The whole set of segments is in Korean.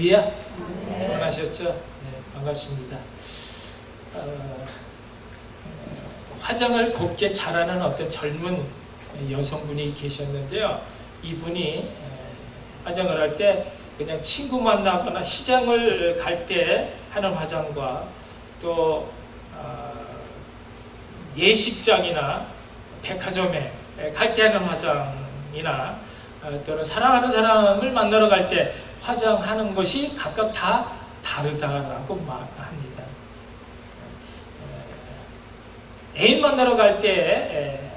이야 결혼하셨죠? 네, 반갑습니다. 어, 어, 화장을 곱게 잘하는 어떤 젊은 여성분이 계셨는데요. 이분이 에, 화장을 할 때 그냥 친구 만나거나 시장을 갈 때 하는 화장과 또 어, 예식장이나 백화점에 갈 때 하는 화장이나 어, 또는 사랑하는 사람을 만나러 갈 때 화장하는 것이 각각 다 다르다라고 말합니다. 에, 애인 만나러 갈 때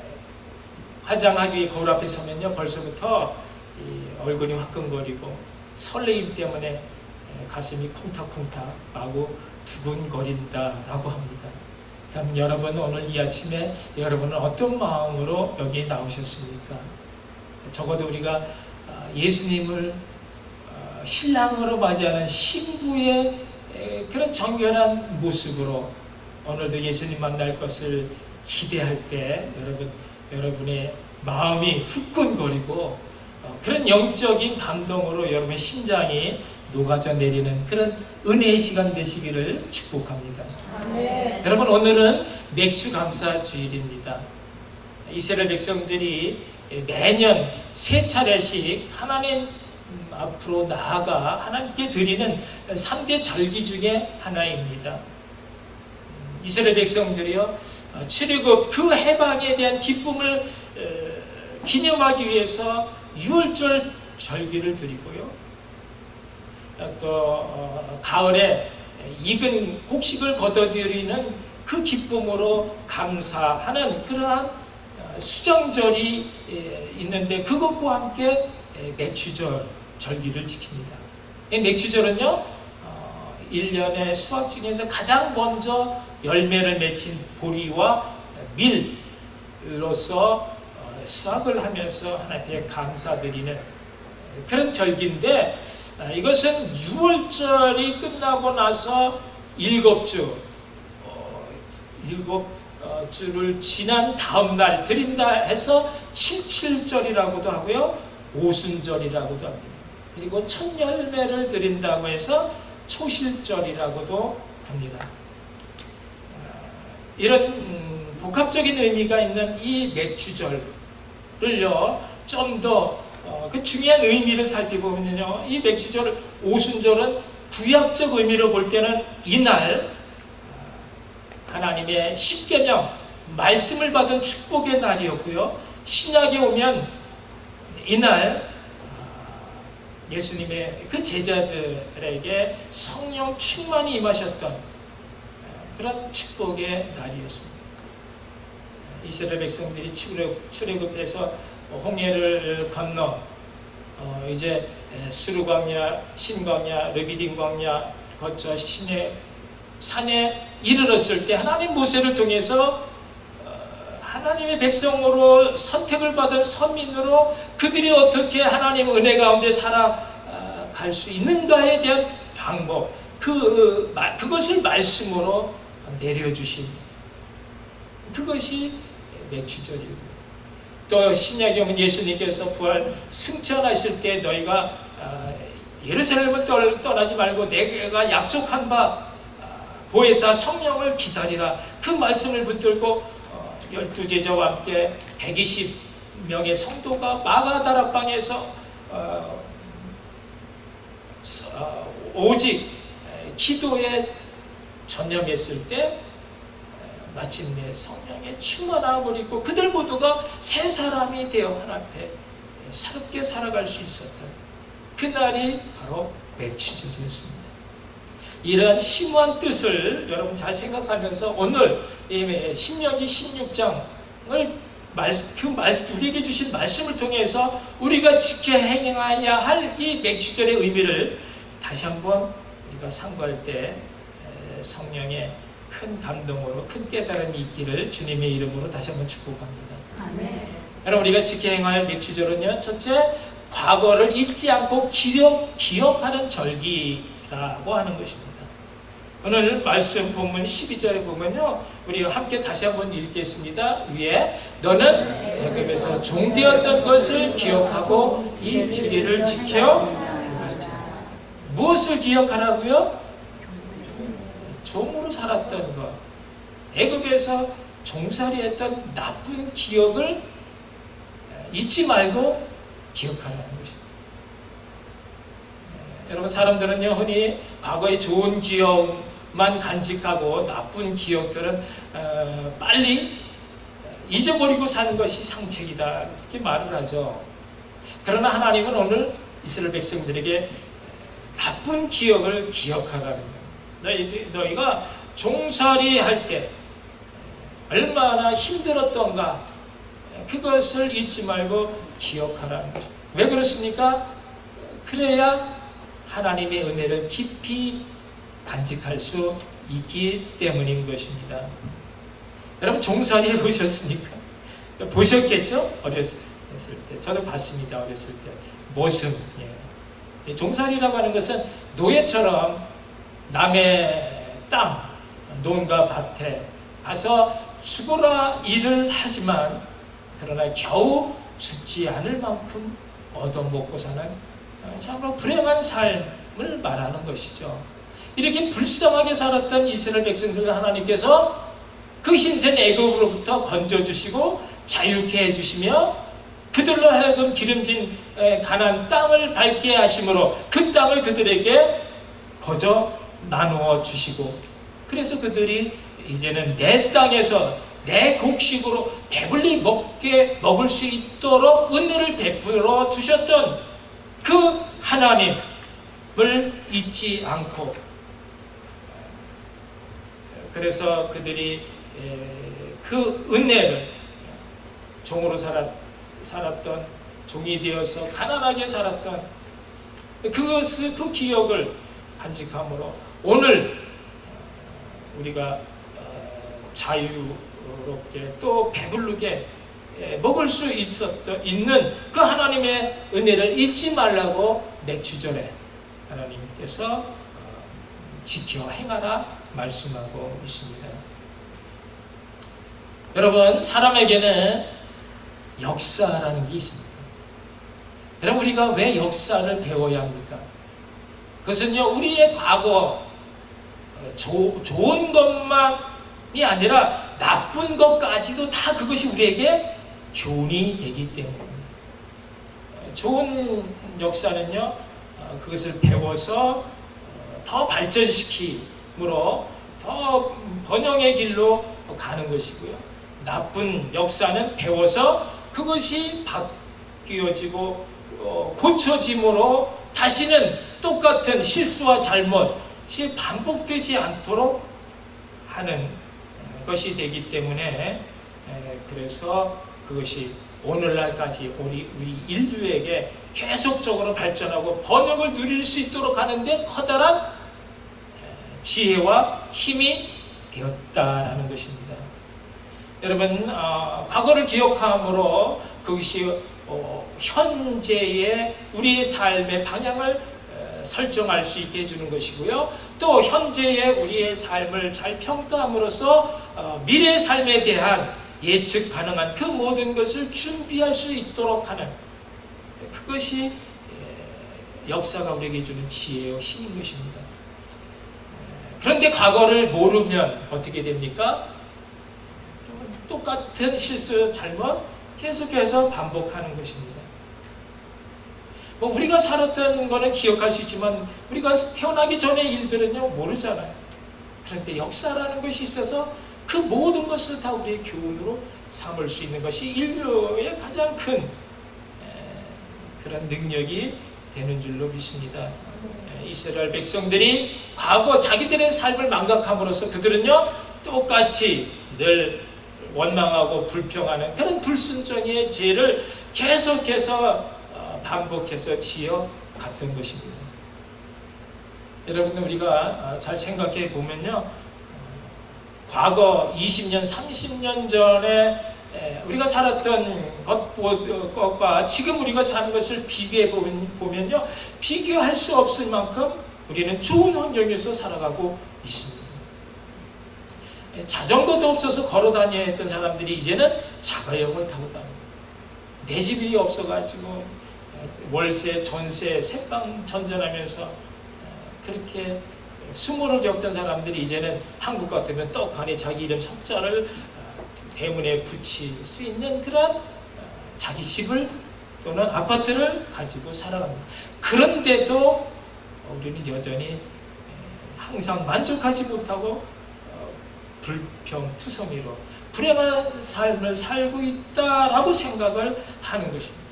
화장하기 위해 거울 앞에 서면요 벌써부터 이 얼굴이 화끈거리고 설레임 때문에 에, 가슴이 콩닥콩닥하고 두근거린다라고 합니다. 그럼 여러분 오늘 이 아침에 여러분은 어떤 마음으로 여기 나오셨습니까? 적어도 우리가 아, 예수님을 아, 신랑으로 맞이하는 신부의 에, 그런 정결한 모습으로 오늘도 예수님 만날 것을 기대할 때 여러분 여러분의 마음이 후끈거리고 어, 그런 영적인 감동으로 여러분 심장이 녹아져 내리는 그런 은혜의 시간 되시기를 축복합니다. 아멘. 여러분 오늘은 맥주 감사 주일입니다. 이스라엘 백성들이 매년 세 차례씩 하나님 앞으로 나아가 하나님께 드리는 3대 절기 중에 하나입니다. 이스라엘 백성들이요 출애굽 그 해방에 대한 기쁨을 어, 기념하기 위해서 6월절 절기를 드리고요. 또 어, 가을에 익은 곡식을 걷어들이는 그 기쁨으로 감사하는 그러한 어, 수정절이 에, 있는데 그것과 함께 에, 맥주절 절기를 지킵니다. 이 맥주절은요, 어, 1년의 수확 중에서 가장 먼저 열매를 맺힌 보리와 밀로서 어, 수확을 하면서 하나님께 감사드리는 그런 절기인데 아, 이것은 6월절이 끝나고 나서 일곱 주, 어, 일곱 어, 주를 지난 다음 날 드린다 해서 칠칠절이라고도 하고요, 오순절이라고도 합니다. 그리고 첫 열매를 드린다고 해서 초실절이라고도 합니다. 아, 이런 음, 복합적인 의미가 있는 이 맥주절을요, 좀더 어, 그 중요한 의미를 살펴보면요, 이 맥주절 오순절은 구약적 의미로 볼 때는 이날 아, 하나님의 십계명 말씀을 받은 축복의 날이었고요. 신약에 오면 이날 아, 예수님의 그 제자들에게 성령 충만이 임하셨던 아, 그런 축복의 날이었습니다. 이스라엘 백성들이 출애굽, 출애굽해서 홍해를 건너 어, 이제 수르 광야, 신 광야, 르비딘 광야 거쳐 신의 산에 이르렀을 때 하나님 모세를 통해서 어, 하나님의 백성으로 선택을 받은 서민으로 그들이 어떻게 하나님 은혜 가운데 살아갈 수 있는가에 대한 방법 그 그것을 말씀으로 내려주신 그것이 맥주절이고 또 신약에 오면 예수님께서 부활 승천하실 때 너희가 아, 예루살렘을 떠나지 말고 내가 약속한 바 아, 보혜사 성령을 기다리라. 그 말씀을 붙들고 어, 열두 제자와 함께 120명의 성도가 마가다락방에서 어, 어, 오직 기도에 전념했을 때 마침내 성령의 충만함을 입고 그들 모두가 새 사람이 되어 하나님께 새롭게 살아갈 수 있었던 그날이 바로 맥주절이었습니다. 이러한 심오한 뜻을 여러분 잘 생각하면서 오늘 신명기 16장을 그 말씀, 우리에게 주신 말씀을 통해서 우리가 지켜 행해야 할 이 맥주절의 의미를 다시 한번 우리가 상고할 때 성령의 큰 감동으로 큰 깨달음이 있기를 주님의 이름으로 다시 한번 축복합니다. 아멘. 여러분 우리가 지켜 행할 맥주절은요. 첫째 과거를 잊지 않고 기억, 기억하는 절기라고 하는 것입니다. 오늘 말씀 본문 12절에 보면요. 우리 함께 다시 한번 읽겠습니다. 위에 너는 애굽에서 종되었던 것을 기억하고 이 규례를 지켜 무엇을 기억하라고요? 종으로 살았던 것. 애굽에서 종살이했던 나쁜 기억을 잊지 말고 기억하라는 것입니다. 여러분 사람들은요 흔히 과거의 좋은 기억 만 간직하고 나쁜 기억들은 어, 빨리 잊어버리고 사는 것이 상책이다 이렇게 말을 하죠. 그러나 하나님은 오늘 이스라엘 백성들에게 나쁜 기억을 기억하라는 거예요. 너희가 종살이 할 때 얼마나 힘들었던가 그것을 잊지 말고 기억하라는 거죠. 왜 그렇습니까? 그래야 하나님의 은혜를 깊이 간직할 수 있기 때문인 것입니다. 여러분 종살이 해보셨습니까? 보셨겠죠? 어렸을 때. 저도 봤습니다. 어렸을 때. 모습. 예. 종살이라고 하는 것은 노예처럼 남의 땅, 논과 밭에 가서 죽어라 일을 하지만 그러나 겨우 죽지 않을 만큼 얻어먹고 사는 어, 참으로 불행한 삶을 말하는 것이죠. 이렇게 불쌍하게 살았던 이스라엘 백성들을 하나님께서 그 힘센 애굽으로부터 건져주시고 자유케 해주시며 그들로 하여금 기름진 가난 땅을 밟게 하심으로 그 땅을 그들에게 거저 나누어 주시고 그래서 그들이 이제는 내 땅에서 내 곡식으로 배불리 먹게 먹을 수 있도록 은혜를 베풀어 주셨던 그 하나님을 잊지 않고 그래서 그들이 그 은혜를 종으로 살았, 살았던 종이 되어서 가난하게 살았던 그것을 그 기억을 간직함으로 오늘 우리가 어, 자유롭게 또 배부르게 먹을 수 있었던 있는 그 하나님의 은혜를 잊지 말라고 맥주절에 하나님께서 어, 지켜 행하라 말씀하고 있습니다. 여러분 사람에게는 역사라는 게 있습니다. 여러분 우리가 왜 역사를 배워야 합니까? 그것은요 우리의 과거 어, 조, 좋은 것만이 아니라 나쁜 것까지도 다 그것이 우리에게 교훈이 되기 때문입니다. 어, 좋은 역사는요 어, 그것을 배워서 더 발전시키 므로 더 번영의 길로 가는 것이고요. 나쁜 역사는 배워서 그것이 바뀌어지고 고쳐짐으로 다시는 똑같은 실수와 잘못이 반복되지 않도록 하는 것이 되기 때문에 그래서 그것이 오늘날까지 우리, 우리 인류에게 계속적으로 발전하고 번영을 누릴 수 있도록 하는데 커다란 지혜와 힘이 되었다라는 것입니다. 여러분 어, 과거를 기억함으로 그것이 어, 현재의 우리의 삶의 방향을 어, 설정할 수 있게 해주는 것이고요. 또 현재의 우리의 삶을 잘 평가함으로써 어, 미래 삶에 대한 예측 가능한 그 모든 것을 준비할 수 있도록 하는 그것이 역사가 우리에게 주는 지혜와 힘인 것입니다. 그런데 과거를 모르면 어떻게 됩니까? 똑같은 실수, 잘못 계속해서 반복하는 것입니다. 뭐 우리가 살았던 거는 기억할 수 있지만 우리가 태어나기 전의 일들은요 모르잖아요. 그런데 역사라는 것이 있어서 그 모든 것을 다 우리의 교훈으로 삼을 수 있는 것이 인류의 가장 큰 그런 능력이 되는 줄로 믿습니다. 이스라엘 백성들이 과거 자기들의 삶을 망각함으로써 그들은요 똑같이 늘 원망하고 불평하는 그런 불순종의 죄를 계속해서 어, 반복해서 지어 갔던 것입니다. 여러분 우리가 어, 잘 생각해 보면요 어, 과거 20년 30년 전에 우리가 살았던 것과 지금 우리가 사는 것을 비교해 보면요 비교할 수 없을 만큼 우리는 좋은 환경에서 살아가고 있습니다. 자전거도 없어서 걸어 다녀야 했던 사람들이 이제는 자가용을 타고 다닙니다. 내 집이 없어가지고 월세, 전세, 새방 전전하면서 그렇게 수모를 겪던 사람들이 이제는 한국 같으면 떡하니 자기 이름 석자를 어, 대문에 붙일 수 있는 그런 어, 자기 집을 또는 아파트를 가지고 살아갑니다. 그런데도 우리는 여전히 에, 항상 만족하지 못하고 어, 불평투성이로 불행한 삶을 살고 있다라고 생각을 하는 것입니다.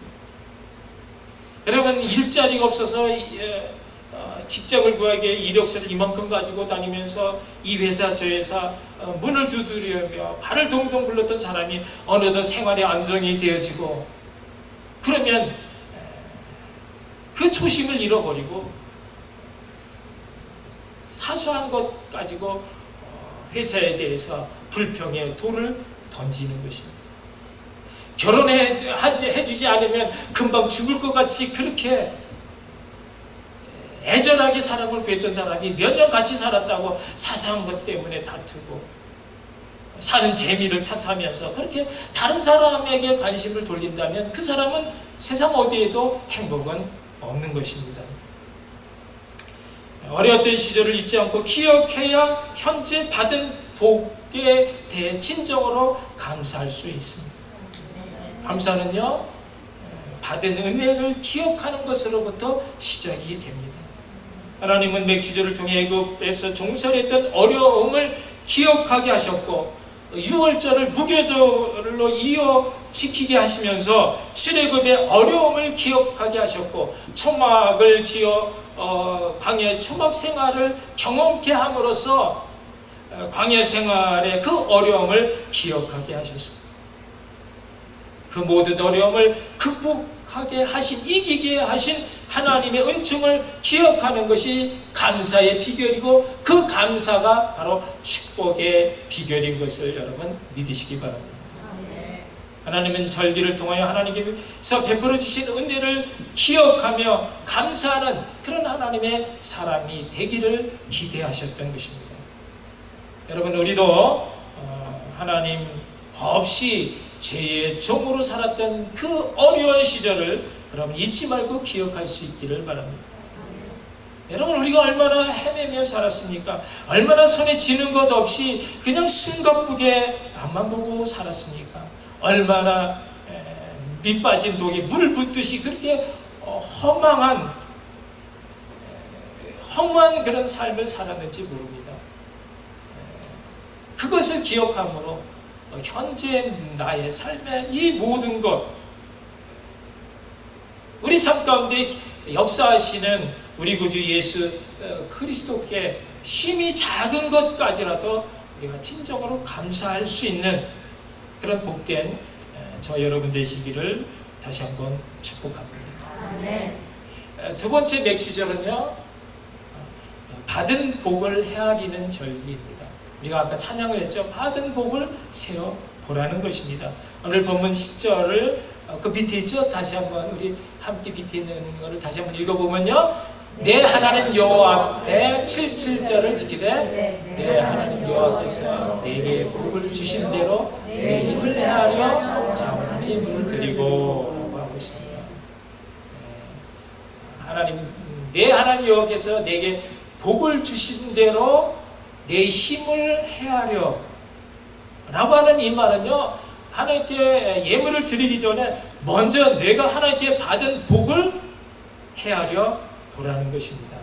여러분 일자리가 없어서 예, 어, 직장을 구하기 위해 이력서를 이만큼 가지고 다니면서 이 회사 저 회사 어, 문을 두드리며 발을 동동 굴렀던 사람이 어느덧 생활의 안정이 되어지고 그러면 에, 그 초심을 잃어버리고 사소한 것 가지고 어, 회사에 대해서 불평의 돌을 던지는 것입니다. 결혼해 해주지 않으면 금방 죽을 것 같이 그렇게 애절하게 사람을 구했던 사람이 몇 년 같이 살았다고 사소한 것 때문에 다투고 사는 재미를 탓하면서 그렇게 다른 사람에게 관심을 돌린다면 그 사람은 세상 어디에도 행복은 없는 것입니다. 어려웠던 시절을 잊지 않고 기억해야 현재 받은 복에 대해 진정으로 감사할 수 있습니다. 감사는요, 받은 은혜를 기억하는 것으로부터 시작이 됩니다. 하나님은 맥주절을 통해 애굽에서 종살했던 어려움을 기억하게 하셨고 유월절을 무교절로 이어 지키게 하시면서 출애굽의 어려움을 기억하게 하셨고 초막을 지어 어, 광야 초막 생활을 경험케 함으로써 어, 광야 생활의 그 어려움을 기억하게 하셨습니다. 그 모든 어려움을 극복하게 하신 이기게 하신 하나님의 은총을 기억하는 것이 감사의 비결이고 그 감사가 바로 축복의 비결인 것을 여러분 믿으시기 바랍니다. 하나님은 절기를 통하여 하나님께서 베풀어 주신 은혜를 기억하며 감사하는 그런 하나님의 사람이 되기를 기대하셨던 것입니다. 여러분 우리도 어, 하나님 없이 죄의 종으로 살았던 그 어려운 시절을 여러분 잊지 말고 기억할 수 있기를 바랍니다. 여러분 우리가 얼마나 헤매며 살았습니까? 얼마나 손에 쥐는 것 없이 그냥 숨가쁘게 앞만 보고 살았습니까? 얼마나 밑 빠진 독에 물 붓듯이 그렇게 어, 허망한 허무한 그런 삶을 살았는지 모릅니다. 그것을 기억함으로 어, 현재 나의 삶의 이 모든 것 우리 삶 가운데 역사하시는 우리 구주 예수 어, 그리스도께 심히 작은 것까지라도 우리가 진정으로 감사할 수 있는 그런 복된 저 여러분 되시기를 다시 한번 축복합니다. 두 번째 맥주절은요 어, 받은 복을 헤아리는 절기입니다. 우리가 아까 찬양을 했죠. 받은 복을 세어 보라는 것입니다. 오늘 본문 10절을 어, 그 밑에 있죠. 다시 한번 우리 함께 밑에 있는 것을 다시 한번 읽어보면요. 내 하나님 여호와 앞에 77절을 지키되 내 하나님 여호와께서 내게 복을 주신 대로 내 힘을 내하려 자원하는 힘을 드리고 하고 있습니다. 네. 하나님 내 하나님 여호와께서 내게 복을 주신 대로 내 힘을 헤아려 라고 하는 이 말은요 하나님께 예물을 드리기 전에 먼저 내가 하나님께 받은 복을 헤아려 보라는 것입니다.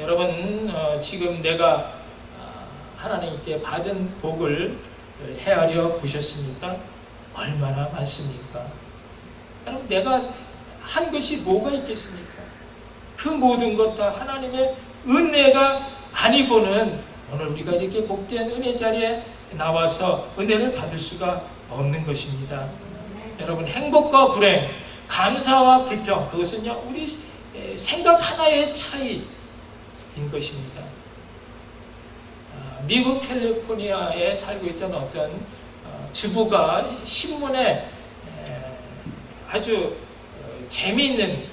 여러분 어, 지금 내가 어, 하나님께 받은 복을 헤아려 보셨습니까? 얼마나 많습니까? 여러분 내가 한 것이 뭐가 있겠습니까? 그 모든 것 다 하나님의 은혜가 아니고는 오늘 우리가 이렇게 복된 은혜 자리에 나와서 은혜를 받을 수가 없는 것입니다. 여러분 행복과 불행 감사와 불평 그것은요 우리 생각 하나의 차이인 것입니다. 아, 미국 캘리포니아에 살고 있던 어떤 어, 주부가 신문에 아주 어, 재미있는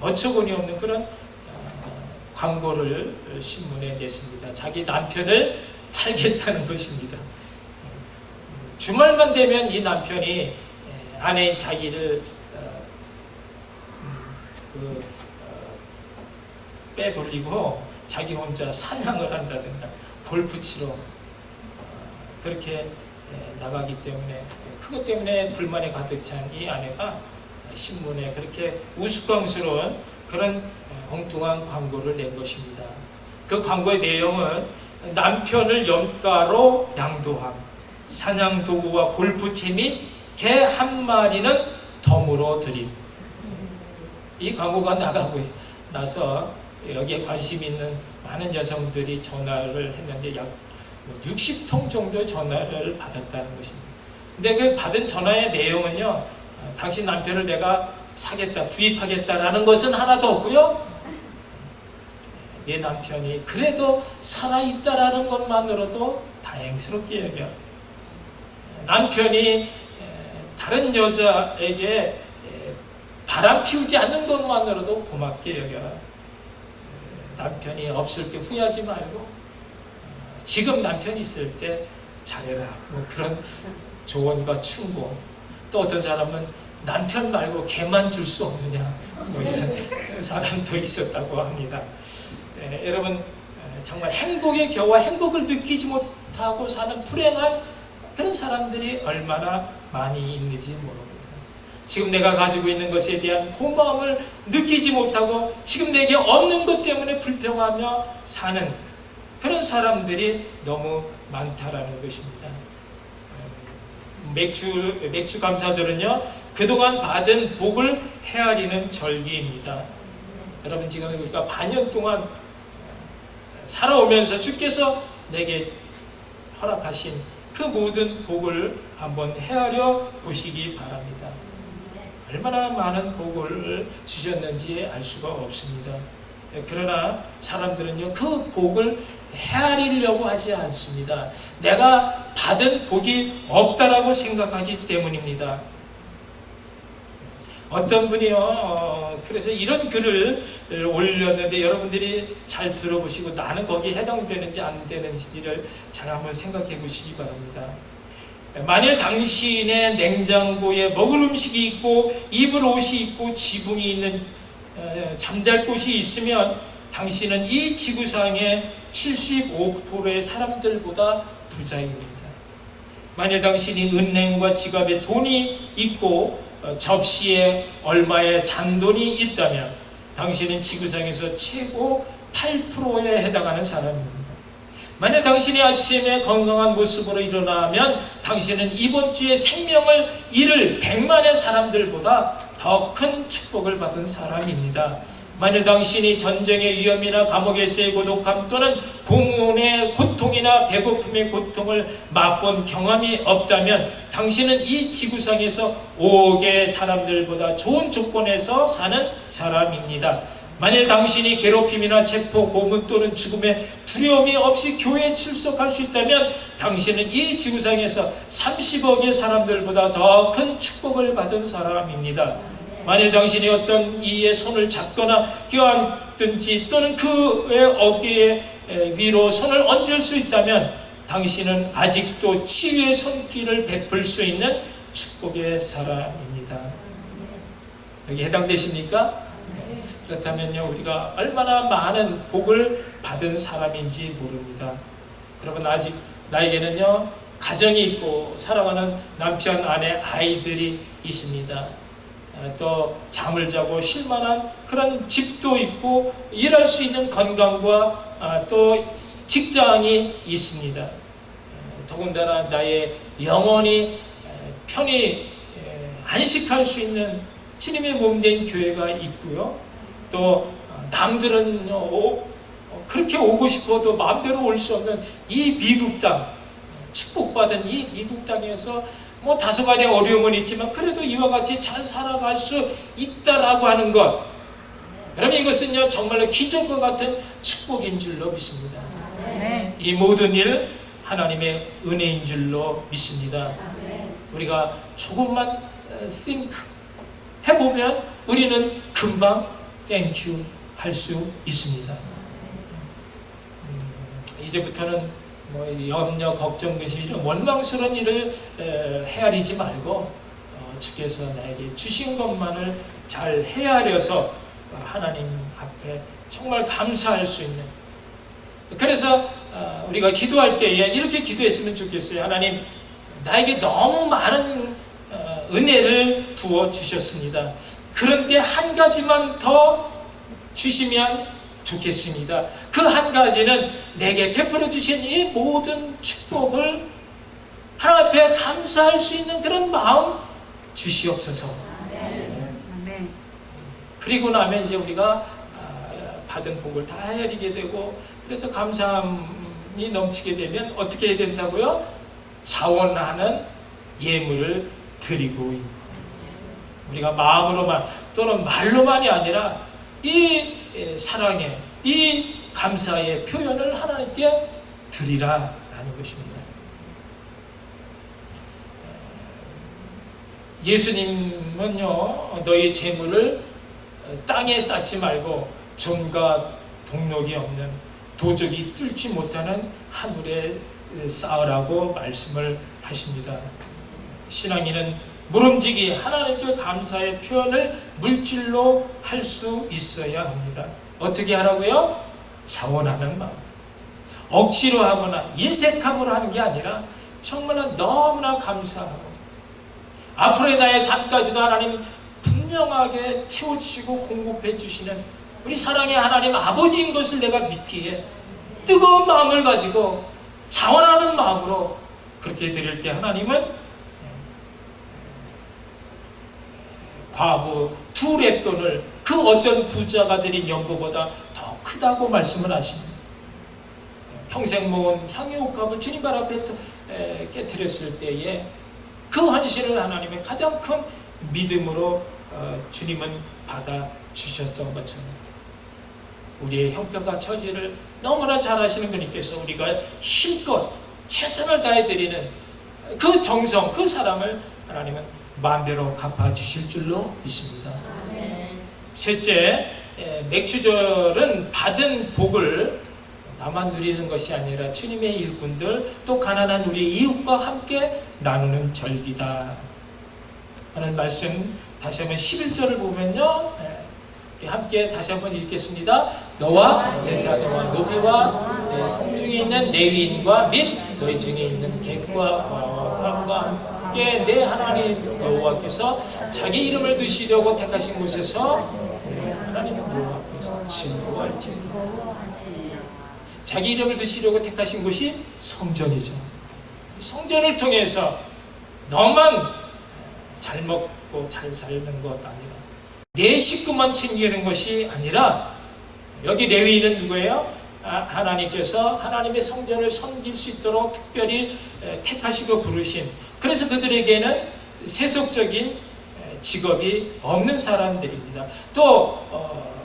어처구니 없는 그런 어, 광고를 신문에 냈습니다. 자기 남편을 팔겠다는 것입니다. 주말만 되면 이 남편이 아내인 자기를 어, 음, 그, 어, 빼돌리고 자기 혼자 사냥을 한다든가 골프 치러 어, 그렇게 에, 나가기 때문에 그것 때문에 불만이 가득 찬 이 아내가 신문에 그렇게 우스꽝스러운 그런 에, 엉뚱한 광고를 낸 것입니다. 그 광고의 내용은 남편을 염가로 양도함, 사냥 도구와 골프채 및 개 한 마리는 덤으로 드림. 이 광고가 나가고 나서 여기에 관심 있는 많은 여성들이 전화를 했는데 약 60통 정도 전화를 받았다는 것입니다. 근데 그 받은 전화의 내용은요, 어, 당신 남편을 내가 사겠다, 구입하겠다라는 것은 하나도 없고요. 내 남편이 그래도 살아있다라는 것만으로도 다행스럽게 여겨. 남편이 에, 다른 여자에게 에, 바람 피우지 않는 것만으로도 고맙게 여겨라. 에, 남편이 없을 때 후회하지 말고 어, 지금 남편이 있을 때 잘해라. 뭐 그런 조언과 충고. 또 어떤 사람은 남편 말고 개만 줄 수 없느냐. 뭐 이런 사람도 있었다고 합니다. 예, 여러분 예, 정말 행복의 겨와 행복을 느끼지 못하고 사는 불행한 그런 사람들이 얼마나 많이 있는지 모릅니다. 지금 내가 가지고 있는 것에 대한 고마움을 느끼지 못하고 지금 내게 없는 것 때문에 불평하며 사는 그런 사람들이 너무 많다라는 것입니다. 음, 맥주 맥주 감사절은요 그동안 받은 복을 헤아리는 절기입니다. 여러분 지금 우리가 반년 동안 살아오면서 주께서 내게 허락하신 그 모든 복을 한번 헤아려 보시기 바랍니다. 얼마나 많은 복을 주셨는지 알 수가 없습니다. 그러나 사람들은요, 그 복을 헤아리려고 하지 않습니다. 내가 받은 복이 없다라고 생각하기 때문입니다. 어떤 분이요, 어, 그래서 이런 글을 올렸는데 여러분들이 잘 들어보시고 나는 거기에 해당되는지 안 되는지를 잘 한번 생각해 보시기 바랍니다. 만일 당신의 냉장고에 먹을 음식이 있고 입을 옷이 있고 지붕이 있는 에, 잠잘 곳이 있으면 당신은 이 지구상의 75%의 사람들보다 부자입니다. 만일 당신이 은행과 지갑에 돈이 있고 어, 접시에 얼마의 잔돈이 있다면 당신은 지구상에서 최고 8%에 해당하는 사람입니다. 만약 당신이 아침에 건강한 모습으로 일어나면 당신은 이번 주에 생명을 잃을 100만의 사람들보다 더 큰 축복을 받은 사람입니다. 만일 당신이 전쟁의 위험이나 감옥에서의 고독함 또는 고문의 고통이나 배고픔의 고통을 맛본 경험이 없다면 당신은 이 지구상에서 5억의 사람들보다 좋은 조건에서 사는 사람입니다. 만일 당신이 괴롭힘이나 체포, 고문 또는 죽음의 두려움이 없이 교회에 출석할 수 있다면 당신은 이 지구상에서 30억의 사람들보다 더 큰 축복을 받은 사람입니다. 만일 당신이 어떤 이의 손을 잡거나 껴안든지 또는 그의 어깨에 위로 손을 얹을 수 있다면 당신은 아직도 치유의 손길을 베풀 수 있는 축복의 사람입니다. 여기 해당되십니까? 그렇다면요, 우리가 얼마나 많은 복을 받은 사람인지 모릅니다. 여러분, 아직 나에게는요, 가정이 있고, 사랑하는 남편, 아내, 아이들이 있습니다. 또 잠을 자고 쉴 만한 그런 집도 있고 일할 수 있는 건강과 또 직장이 있습니다. 더군다나 나의 영혼이 편히 안식할 수 있는 주님의 몸된 교회가 있고요. 또 남들은 그렇게 오고 싶어도 마음대로 올 수 없는 이 미국 땅 축복받은 이 미국 땅에서 뭐 다소 간의 어려움은 있지만 그래도 이와 같이 잘 살아갈 수 있다라고 하는 것. 여러분 이것은요 정말로 기적과 같은 축복인 줄로 믿습니다. 네. 이 모든 일 하나님의 은혜인 줄로 믿습니다. 우리가 조금만 think 해보면 우리는 금방 땡큐 할 수 있습니다. 음, 이제부터는 뭐 염려, 걱정, 근심 이런 원망스러운 일을 에, 헤아리지 말고 어, 주께서 나에게 주신 것만을 잘 헤아려서 어, 하나님 앞에 정말 감사할 수 있는 그래서 어, 우리가 기도할 때에 이렇게 기도했으면 좋겠어요. 하나님 나에게 너무 많은 어, 은혜를 부어 주셨습니다. 그런데 한 가지만 더 주시면 좋겠습니다. 그 한 가지는 내게 베풀어 주신 이 모든 축복을 하나님 앞에 감사할 수 있는 그런 마음 주시옵소서. 아멘. 그리고 나면 이제 우리가 아, 받은 복을 다 헤아리게 되고 그래서 감사함이 넘치게 되면 어떻게 해야 된다고요? 자원하는 예물을 드리고. 우리가 마음으로만 또는 말로만이 아니라 이 에, 사랑의 이 감사의 표현을 하나님께 드리라라는 것입니다. 예수님은요 너희 재물을 땅에 쌓지 말고 점과 동력이 없는 도적이 뚫지 못하는 하늘에 쌓으라고 말씀을 하십니다. 신앙인은 물음지기 하나님께 감사의 표현을 물질로 할 수 있어야 합니다. 어떻게 하라고요? 자원하는 마음. 억지로 하거나 인색함으로 하는 게 아니라 정말 너무나 감사하고 앞으로의 나의 삶까지도 하나님 분명하게 채워주시고 공급해 주시는 우리 사랑의 하나님 아버지인 것을 내가 믿기에 뜨거운 마음을 가지고 자원하는 마음으로 그렇게 드릴 때 하나님은 과부 두 랩돈을 그 어떤 부자가 드린 연보보다 더 크다고 말씀을 하십니다. 평생 모은 향유옥값을 주님 발 앞에 에, 깨뜨렸을 때에 그 헌신을 하나님의 가장 큰 믿음으로 어, 주님은 받아 주셨던 것처럼 우리의 형편과 처지를 너무나 잘 아시는 분님께서 우리가 힘껏 최선을 다해 드리는 그 정성, 그 사랑을 하나님은 만배로 갚아 주실 줄로 믿습니다. 셋째, 에, 맥주절은 받은 복을 나만 누리는 것이 아니라 주님의 일꾼들 또 가난한 우리 이웃과 함께 나누는 절기다. 하는 말씀 다시 한번 11절을 보면요. 예, 함께 다시 한번 읽겠습니다. 너와 내 자녀와 노비와 내 성중에 있는 레위인과 및 너희 중에 있는 객과 과와 함께 내 하나님 여호와께서 자기 이름을 드시려고 택하신 곳에서 내 하나님 여호와 앞에서 증거할지니 자기 이름을 드시려고 택하신 곳이 성전이죠. 성전을 통해서 너만 잘 먹고 잘 사는 것 아니라 내 식구만 챙기는 것이 아니라 여기 레위인은 누구예요? 아, 하나님께서 하나님의 성전을 섬길 수 있도록 특별히 에, 택하시고 부르신 그래서 그들에게는 세속적인 에, 직업이 없는 사람들입니다. 또 어,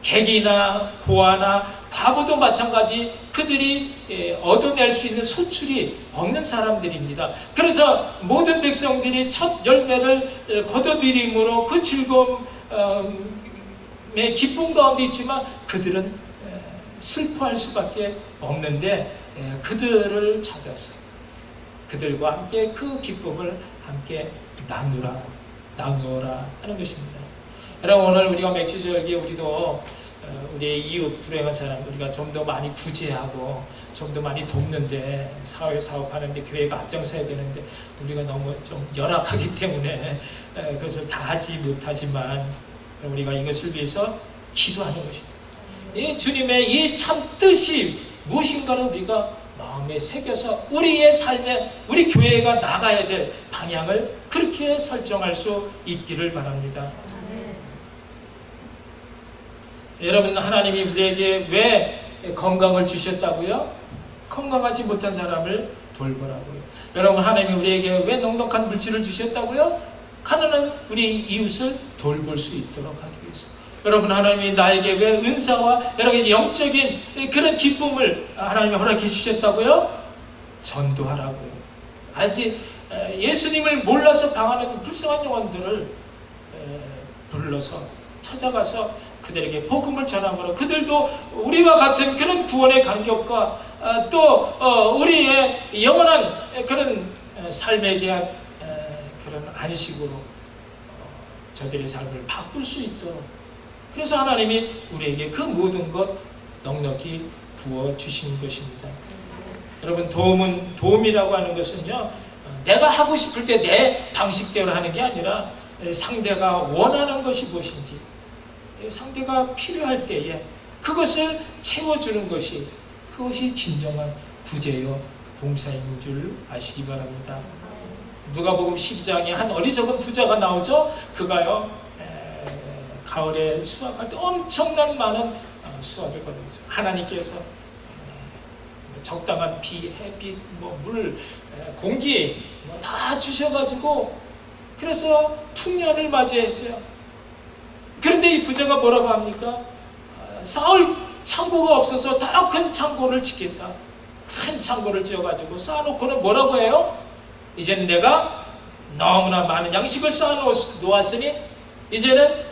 객이나 고아나 과부도 마찬가지 그들이 예, 얻어낼 수 있는 소출이 없는 사람들입니다. 그래서 모든 백성들이 첫 열매를 에, 거둬들임으로 그 즐거움의 기쁨 가운데 있지만 그들은 에, 슬퍼할 수밖에 없는데 에, 그들을 찾아서 그들과 함께 그 기쁨을 함께 나누라 나누어라 하는 것입니다. 여러분 오늘 우리가 맥주절기에 우리도 어, 우리의 이웃 불행한 사람 우리가 좀 더 많이 구제하고 좀 더 많이 돕는데 사회 사업하는데 교회가 앞장서야 되는데 우리가 너무 좀 열악하기 때문에 에, 그것을 다 하지 못하지만 우리가 이것을 위해서 기도하는 것입니다. 이 주님의 이 참 뜻이 무엇인가를 우리가 마음에 새겨서 우리의 삶에 우리 교회가 나가야 될 방향을 그렇게 설정할 수 있기를 바랍니다. 여러분 하나님이 우리에게 왜 건강을 주셨다고요? 건강하지 못한 사람을 돌보라고요. 여러분 하나님이 우리에게 왜 넉넉한 물질을 주셨다고요? 가난한 우리 이웃을 돌볼 수 있도록 하기. 여러분 하나님이 나에게 왜 은사와 여러 가지 영적인 그런 기쁨을 하나님이 허락해 주셨다고요? 전도하라고요. 아직 예수님을 몰라서 방하는 불쌍한 영혼들을 불러서 찾아가서 그들에게 복음을 전함으로 그들도 우리와 같은 그런 구원의 감격과 어, 또 어, 우리의 영원한 그런 삶에 대한 그런 안식으로 어, 저들의 삶을 바꿀 수 있도록 그래서 하나님이 우리에게 그 모든 것 넉넉히 부어 주신 것입니다. 여러분 도움은 도움이라고 하는 것은요 어, 내가 하고 싶을 때 내 방식대로 하는 게 아니라 에, 상대가 원하는 것이 무엇인지 에, 상대가 필요할 때에 그것을 채워주는 것이 그것이 진정한 구제요 봉사인 줄 아시기 바랍니다. 누가복음 12장에 한 어리석은 부자가 나오죠. 그가요 에, 가을에 수확할 때 엄청난 많은 어, 수확을 거두죠. 하나님께서 에, 적당한 비, 햇빛, 뭐 물, 에, 공기 뭐다 주셔가지고 그래서 풍년을 맞이했어요. 그런데 이 부자가 뭐라고 합니까? 아, 쌓을 창고가 없어서 더 큰 창고를 짓겠다. 큰 창고를 지어가지고 쌓아놓고는 뭐라고 해요? 이제는 내가 너무나 많은 양식을 쌓아놓았으니 이제는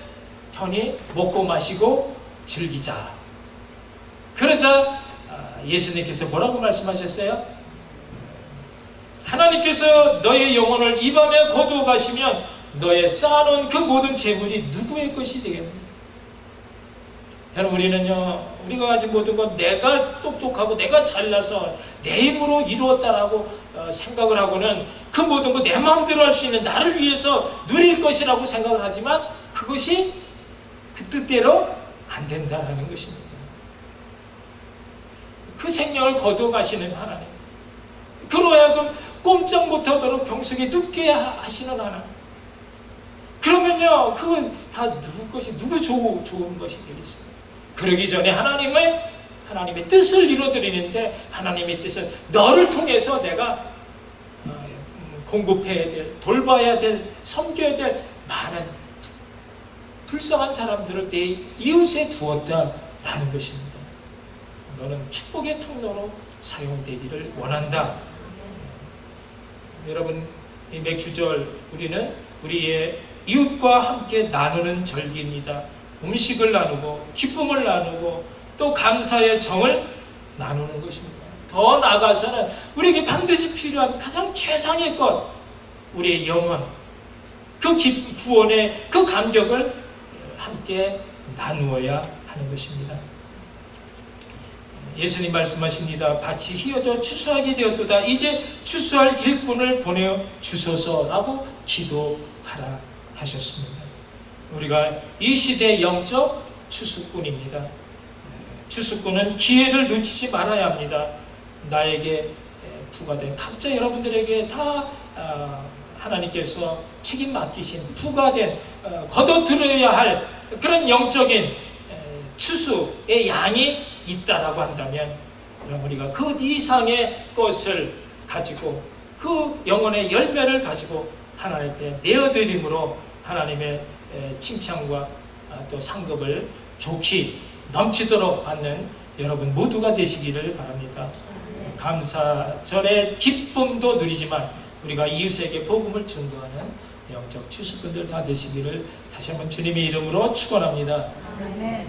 편히 먹고 마시고 즐기자. 그러자 아, 예수님께서 뭐라고 말씀하셨어요? 하나님께서 너의 영혼을 이 밤에 거두어 가시면 너의 쌓아놓은 그 모든 재물이 누구의 것이 되겠느냐? 여러분 우리는요 우리가 가진 모든 건 내가 똑똑하고 내가 잘나서 내 힘으로 이루었다라고 어, 생각을 하고는 그 모든 거 내 마음대로 할 수 있는 나를 위해서 누릴 것이라고 생각을 하지만 그것이 그 뜻대로 안 된다라는 것입니다. 그 생명을 거두어 가시는 하나님. 그로 하여금 꼼짝 못하도록 병석에 눕게 하- 하시는 하나님. 그러면요, 그건 다 누구 것이, 누구 좋은, 좋은 것이 되겠어요. 그러기 전에 하나님의, 하나님의 뜻을 이루어드리는데, 하나님의 뜻은 너를 통해서 내가 어, 음, 공급해야 될, 돌봐야 될, 섬겨야 될 많은 불쌍한 사람들을 내 이웃에 두었다라는 것입니다. 너는 축복의 통로로 사용되기를 원한다. 여러분, 이 맥주절 우리는 우리의 이웃과 함께 나누는 절기입니다. 음식을 나누고 기쁨을 나누고 또 감사의 정을 나누는 것입니다. 더 나아가서는 우리에게 반드시 필요한 가장 최상의 것, 우리의 영혼, 그 기- 구원의 그 감격을 함께 나누어야 하는 것입니다. 예수님 말씀하십니다. 밭이 휘어져 추수하게 되었도다. 이제 추수할 일꾼을 보내어 주소서라고 기도하라 하셨습니다. 우리가 이 시대의 영적 추수꾼입니다. 추수꾼은 기회를 놓치지 말아야 합니다. 나에게 부과된 각자 여러분들에게 다 아, 하나님께서 책임 맡기신 부과된 어, 거둬들여야 할 그런 영적인 에, 추수의 양이 있다라고 한다면 그럼 우리가 그 이상의 것을 가지고 그 영혼의 열매를 가지고 하나님께 내어드림으로 하나님의 에, 칭찬과 아, 또 상급을 좋게 넘치도록 받는 여러분 모두가 되시기를 바랍니다. 감사절의 기쁨도 누리지만 우리가 이웃에게 복음을 증거하는 영적 추수꾼들 다 되시기를 다시 한번 주님의 이름으로 축원합니다.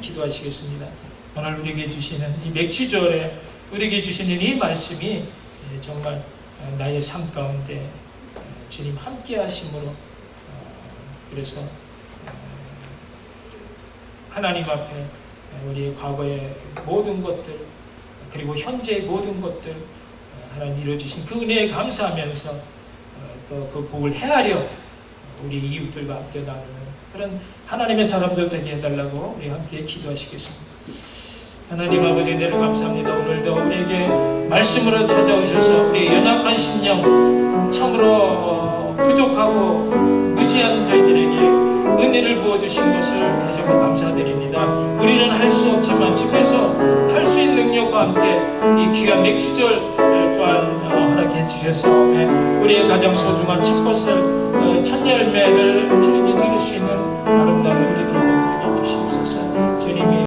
기도하시겠습니다. 오늘 우리에게 주시는 이 맥주절에 우리에게 주시는 이 말씀이 예, 정말 어, 나의 삶 가운데 어, 주님 함께 하심으로 어, 그래서 어, 하나님 앞에 우리의 과거의 모든 것들 그리고 현재의 모든 것들 어, 하나님 이루어주신 그 은혜에 감사하면서 또 그 복을 헤아려 우리 이웃들과 함께 나누는 그런 하나님의 사람들 되게 해달라고 우리 함께 기도하시겠습니다. 하나님 아버지 은혜를 감사합니다. 오늘도 우리에게 말씀으로 찾아오셔서 우리의 연약한 심령 참으로 어, 부족하고 무지한 저희들에게 은혜를 부어주신 것을 다시 한번 감사드립니다. 우리는 할 수 없지만 주께서 할 수 있는 능력과 함께 이 귀한 맥주절 또한 어, 허락해 주셔서 예, 우리의 가장 소중한 첫 것을 어, 첫 열매를 주님께 드릴 수 있는 아름다운